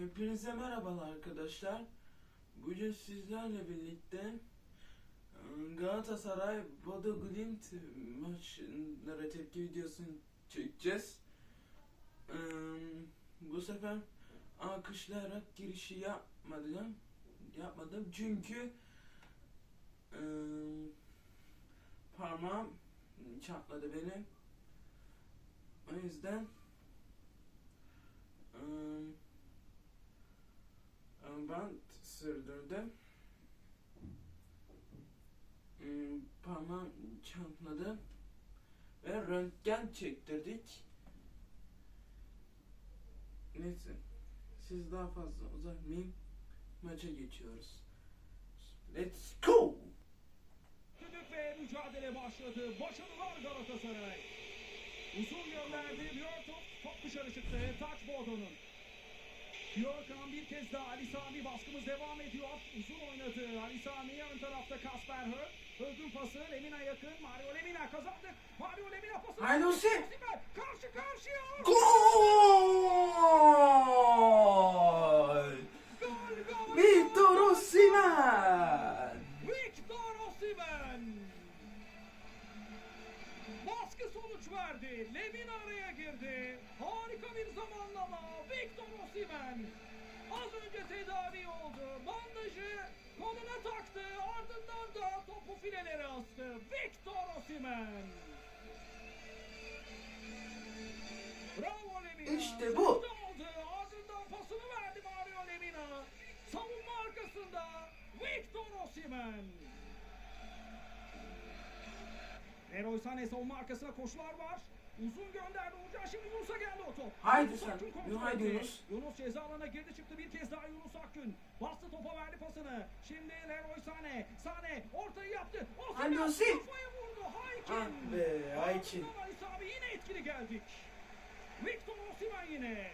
Hepinize merhabalar arkadaşlar. Bugün sizlerle birlikte e, Galatasaray Bodo Glimt maçlara tepki videosunu çekeceğiz. Bu sefer alkışlayarak girişi yapmadım. Yapmadım çünkü e, parmağım çatladı benim. O yüzden e, bant sürdürdüm. Hmm, Parmağım çatladı. Ve röntgen çektirdik. Neyse. Siz daha fazla uzatmayayım. Maça geçiyoruz. Let's go! Ve mücadele başladı. Başarılar Galatasaray. Uzun gönderdi. Björtov top dışarı çıktı. Taç Bodo'nun. Björkan bir kez daha Ali Sami baskımız devam ediyor. Uzun oynadı. Ali Sami ön tarafta Kasper Hög. Hög'ün pası Lemina yakın. Mario Lemina kazandı. Mario Lemina pası. Haydi Osi! Osimhen Karşı karşıya. Gol! Gol gol. Victor Osimhen! Sonuç verdi. Levin araya girdi. Harika bir zamanlama. Victor Osimhen. Az önce tedavi oldu. Bandajı koluna taktı. Ardından da topu filelere astı. Victor Osimhen. Bravo Lemina. İşte bu. Ardından pasını verdi Mario Lemina. Savunma arkasında Victor Osimhen. Leroy Sané savunma arkasına koşular var. Uzun gönderdi Uğurcan şimdi Yunus'a geldi o top. Haydi Yunus sen. Akgün kontrol Yun- haydi. Yunus. Yunus ceza alanına girdi çıktı bir kez daha Yunus Akgün. Bastı topa verdi pasını. Şimdi Leroy Sané. Sané ortayı yaptı. Osimhen kafaya vurdu. Haykin. Ah be, Haykin. Sami yine etkili geldik. Victor Osimhen yine.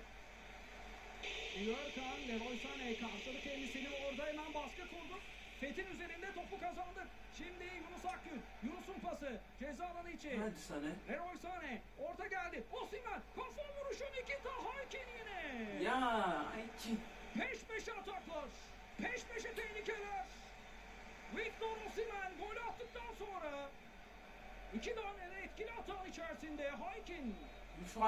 Yörkan, Leroy Sané karşıladı kendisini orada hemen baskı kurdu. Fethin üzerinde topu kazandık. Şimdi Yunus Akgün. Yunus'un pası. Ceza alanı içi. Hadi sana. Leroy Sané orta geldi. Osimhen kafa vuruşu Nikita Haykin yine. Ya Aykin. Peş peşe ataklar. Peş peşe tehlikeler. Victor Osimhen gol attıktan sonra iki tane etkili hata içerisinde Haykin. Şu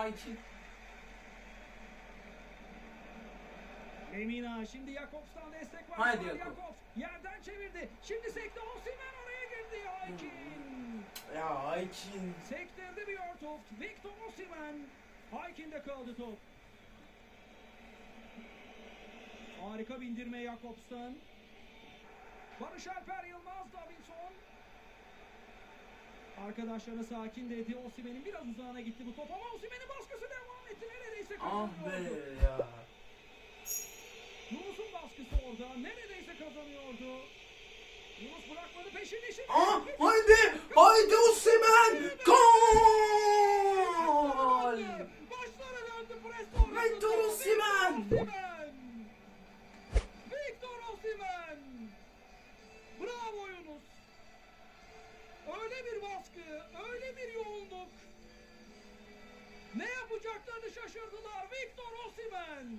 Aykin. Lemina şimdi Jakobs'tan destek var. Haydi Jakob. Jakobs yerden çevirdi. Şimdi sekte Osimhen oraya girdi Haykin. Ya Aykin. Sektirdi bir Örtoft. Victor Osimhen. Haykin'de kaldı top. Harika bindirme Jakobs'tan. Barış Alper Yılmaz Davinson. Arkadaşlarına sakin dedi. Osimhen'in biraz uzağına gitti bu top ama Osimhen'in baskısı devam etti. Neredeyse Ah kazanıyordu. be baskısı orada. Neredeyse kazanıyordu. Yunus bırakmadı peşini şimdi. Ah haydi. Haydi Osimhen. Gol! Başlara döndü pres sonrasında. Victor. Osimhen. Victor Osimhen. Bravo Yunus. Öyle bir baskı, öyle bir yoğunluk. Ne yapacaklarını şaşırdılar. Victor Osimhen.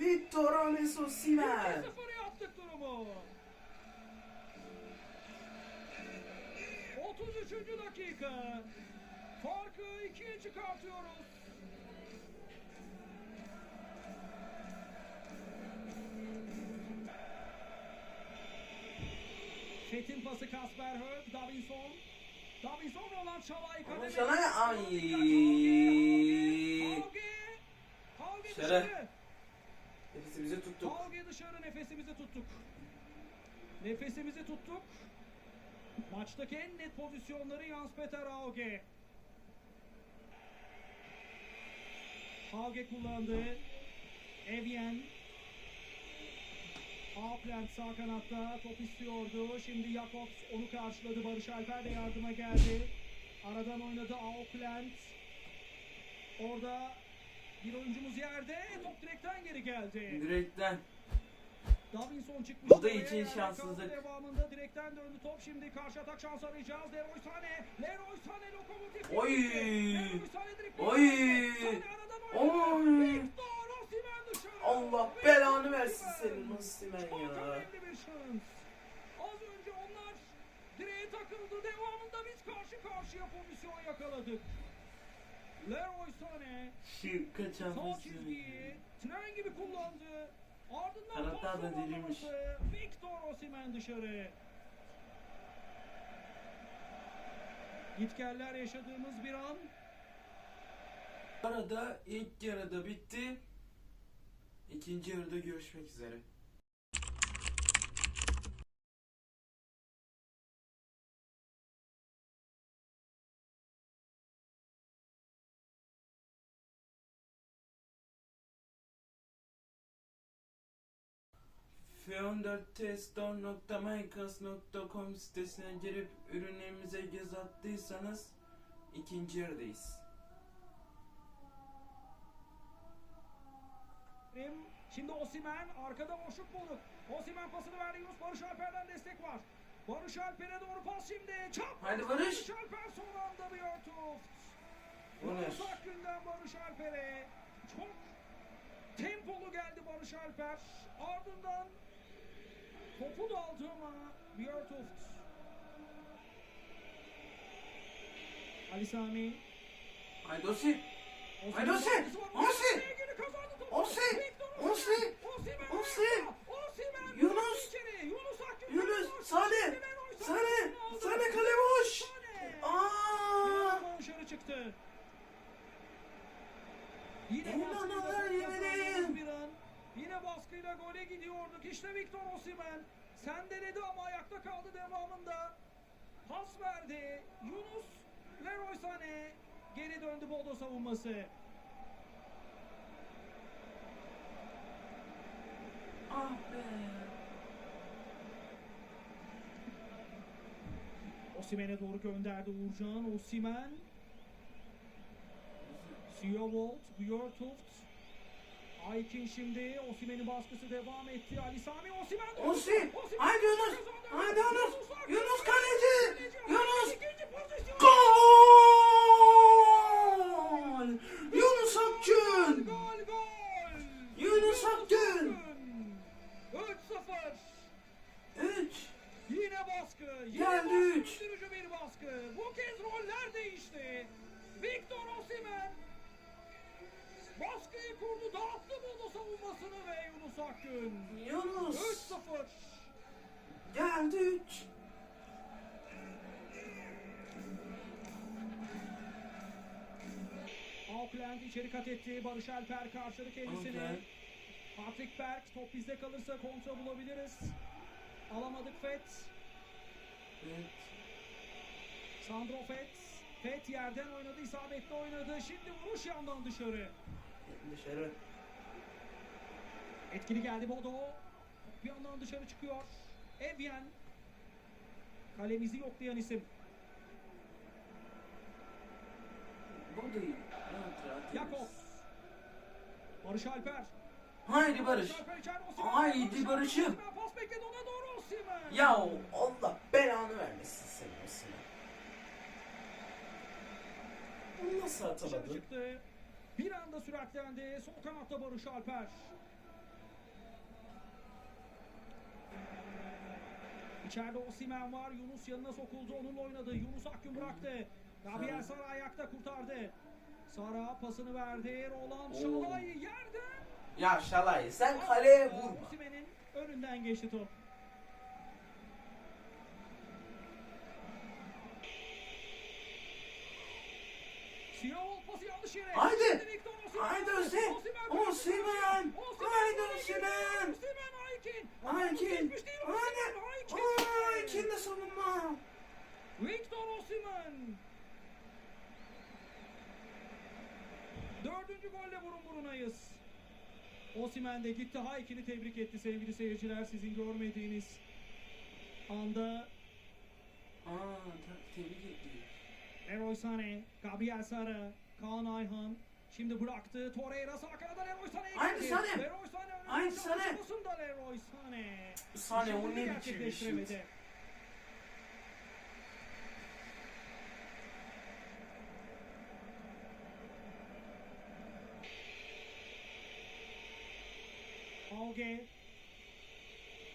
Victor Anes Osimhen. 2-0 yaptık durumu. 33. dakika. Farkı ikiye çıkartıyoruz. Fethin pası Kasper Hög, Davinson. Davinson Roland Çalay Ama kademe. sana ay. Havge. Nefesimizi tuttuk. Kavga dışarı nefesimizi tuttuk. Nefesimizi tuttuk. Maçtaki en net pozisyonları Jans Peter Auge. Auge kullandı. Evyen. Aapland sağ kanatta top istiyordu. Şimdi Jakobs onu karşıladı. Barış Alper de yardıma geldi. Aradan oynadı Aapland. Orada bir oyuncumuz yerde. Top direkten geri geldi. Direkten. Davinson çıkmış. Bu da için şanssızlık. Devamında direkten döndü top. Şimdi karşı atak şans arayacağız. Leroy Sané. Leroy Sané lokomotif. Oy. Leroy Sané Oy. Oy. Allah belanı versin senin Osimhen Çok ya. Az önce onlar direğe takıldı. Devamında biz karşı karşıya pozisyon yakaladık. Leroy Sané Şu kaçan Osimhen. çizgiyi tren gibi kullandı. Ardından Taraftar da delirmiş. Victor Osimhen dışarı. Gitgeller yaşadığımız bir an. Arada ilk yarıda bitti. İkinci yarıda görüşmek üzere. f14testore.minecraft.com sitesine girip ürünlerimize göz attıysanız ikinci yarıdayız. Şimdi Osimhen arkada boşluk bulduk. Osimhen pasını verdi Yunus Barış Alper'den destek var. Barış Alper'e doğru pas şimdi. Çap! Haydi Barış. Barış Alper son anda bir örtuf. Bu ne? Yunus Akgün'den Barış Alper'e çok tempolu geldi Barış Alper. Ardından topu da aldı ama Björtuft. Ali Sami. Haydi Osi! Osimhen Haydi Osi! Osi! Osi! Osi! Yunus! Yunus Sane! aldı. Sane kale boş! Sane! Aa! Yunus dışarı çıktı. Yine baskıyla yemin bir an. Yine baskıyla gole gidiyorduk. İşte Victor Osimhen. Sendeledi ama ayakta kaldı devamında. Pas verdi. Yunus Leroy Sané geri döndü Bodo savunması. Ah be! Osimhen'e doğru gönderdi Uğurcan. Osimhen. Siyovolt, Björtuft. Aykin şimdi Osimhen'in baskısı devam etti. Ali Sami Osimhen. Osi! Osimhen Haydi Yunus! Haydi Yunus! Yunus kaleci! Yunus! Gol! Yunus Akgün! Gol gol. Yunus Akgün! 3-0. 3 Yine baskı. Yine Geldi baskı, üç. öldürücü bir baskı. Bu kez roller değişti. Victor Osimhen baskıyı kurdu, dağıttı Bodo savunmasını ve Yunus Akgün. Yunus 3-0. geldi 3 Auckland içeri kat etti. Barış Alper karşıladı kendisini. Auckland. Patrick Berg top bizde kalırsa kontra bulabiliriz. Alamadık Fett. Evet. Sandro Fett. Fett yerden oynadı, isabetli oynadı. Şimdi vuruş yandan dışarı. Dışarı. Etkili geldi Bodo. Bir yandan dışarı çıkıyor. Evyen. Kalemizi yoklayan isim. Rahat. Yakov. Barış Alper. Haydi Barış. Haydi Barış'ım. Osimhen Pas bekledi ona doğru Osimhen. Ya Allah belanı vermesin seni Osimhen. Bunu nasıl atamadın? Bir anda süratlendi. Sol kanatta Barış Alper. İçeride Osimhen var. Yunus yanına sokuldu. Onunla oynadı. Yunus Akgün bıraktı. Gabriel Sara ayakta kurtardı. Sara pasını verdi. Roland. Şalay yerde. Ya Şalay sen kaleye vurma. Osimhen'in önünden geçti top. Siyah pası yanlış yere. Haydi. Şimdi Victor Osimhen. Haydi Osimhen. Haydi. Osimhen Aykin. Osimhen. Aykin. Ay içinde savunma. Victor Osimhen. Dördüncü golle burun burunayız. Osimhen de gitti Haykin'i tebrik etti sevgili seyirciler. Sizin görmediğiniz anda Aa tebrik ettik. Leroy Sané, Gabriel Sara, Kaan Ayhan. Şimdi bıraktı. Torreira sağ kanada Leroy Haydi geldi. Sané. Leroy Sané çarptı. Sané. Pasında Leroy Sané. Sane o ne biçim bir şut. Auge.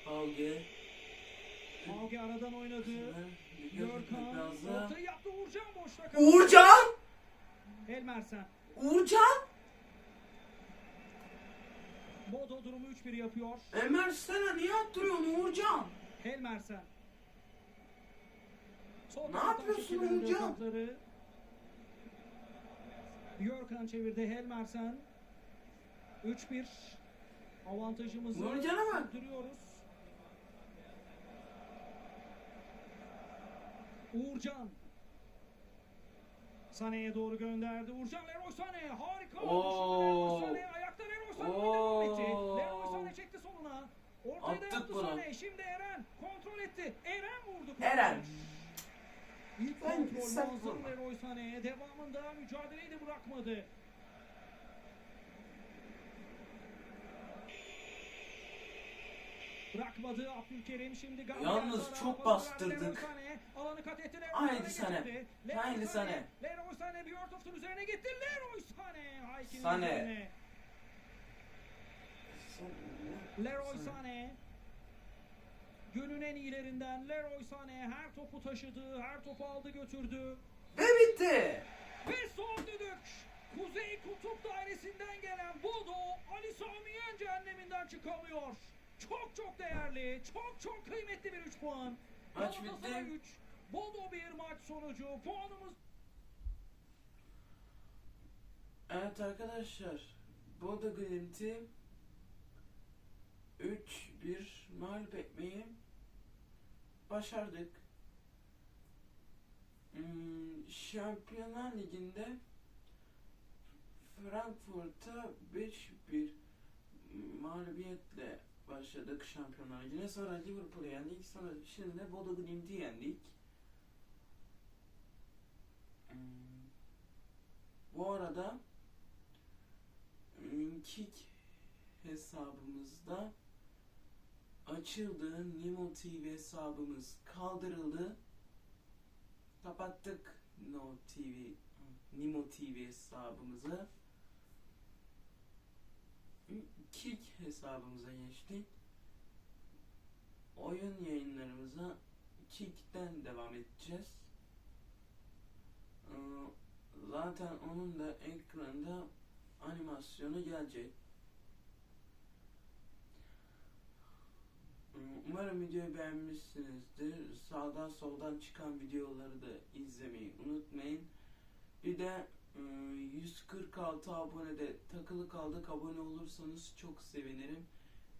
Auge. Auge aradan oynadı. Görkan ortayı yaptı. Uğurcan boşta kaldı. Uğurcan! Elmersen. Uğurcan! Bodo durumu 3-1 yapıyor. Ömer niye attırıyorsun Uğurcan? Helmersen. Sol Ne yapıyorsun topları. Björkan çevirdi Helmersen. 3-1 avantajımızı sürdürüyoruz. Uğurcan. Sane'ye doğru gönderdi. Uğurcan Leroy Sané harika. Leroy Sané ayakta Leroy Sané Oo. devam etti. Leroy Sané çekti soluna. Ortayı da yaptı bunu. Sané. Şimdi Eren kontrol etti. Eren vurdu. Eren. İlk Ben kontrol. Leroy Sané'ye. Devamında mücadeleyi de bırakmadı. Bırakmadı Abdülkerim şimdi Yalnız çok bastırdık. Alanı kat etti Aynı. Leroy Aynı Sané. Leroy Sané Björtoft'un üzerine gitti. Leroy Sané. Sané. Leroy Sané. Günün en iyilerinden Leroy Sané her topu taşıdı, her topu aldı götürdü. Ve bitti. Ve son düdük. Kuzey Kutup dairesinden gelen Bodo Ali Sami Yen cehenneminden çıkamıyor. Çok çok değerli, çok çok kıymetli bir 3 puan. Maç bitti. 3, Bodo 1 maç sonucu. Puanımız Evet arkadaşlar. Bodo Glimt'i 3-1 mağlup etmeyi başardık. Hmm, Şampiyonlar Ligi'nde Frankfurt'a 5-1 mağlubiyetle başladık Şampiyonlar Ligi'ne. Sonra Liverpool'u yendik. Sonra şimdi de Bodo Glimt'i yendik. Hmm, bu arada hmm, Kick hesabımızda açıldı. Nimo TV hesabımız kaldırıldı. Kapattık No TV Nimo TV hesabımızı. Kick hesabımıza geçtik. Oyun yayınlarımıza Kick'ten devam edeceğiz. Ee, Zaten onun da ekranda animasyonu gelecek. Umarım videoyu beğenmişsinizdir. Sağdan soldan çıkan videoları da izlemeyi unutmayın. Bir de 146 abonede takılı kaldık. Abone olursanız çok sevinirim.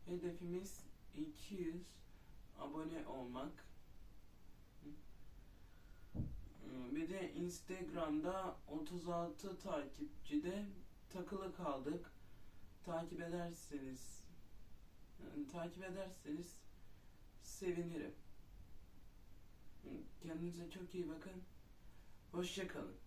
Hedefimiz 200 abone olmak. E, Bir de Instagram'da 36 takipçide takılı kaldık. Takip ederseniz yani takip ederseniz sevinirim. Kendinize çok iyi bakın. Hoşçakalın.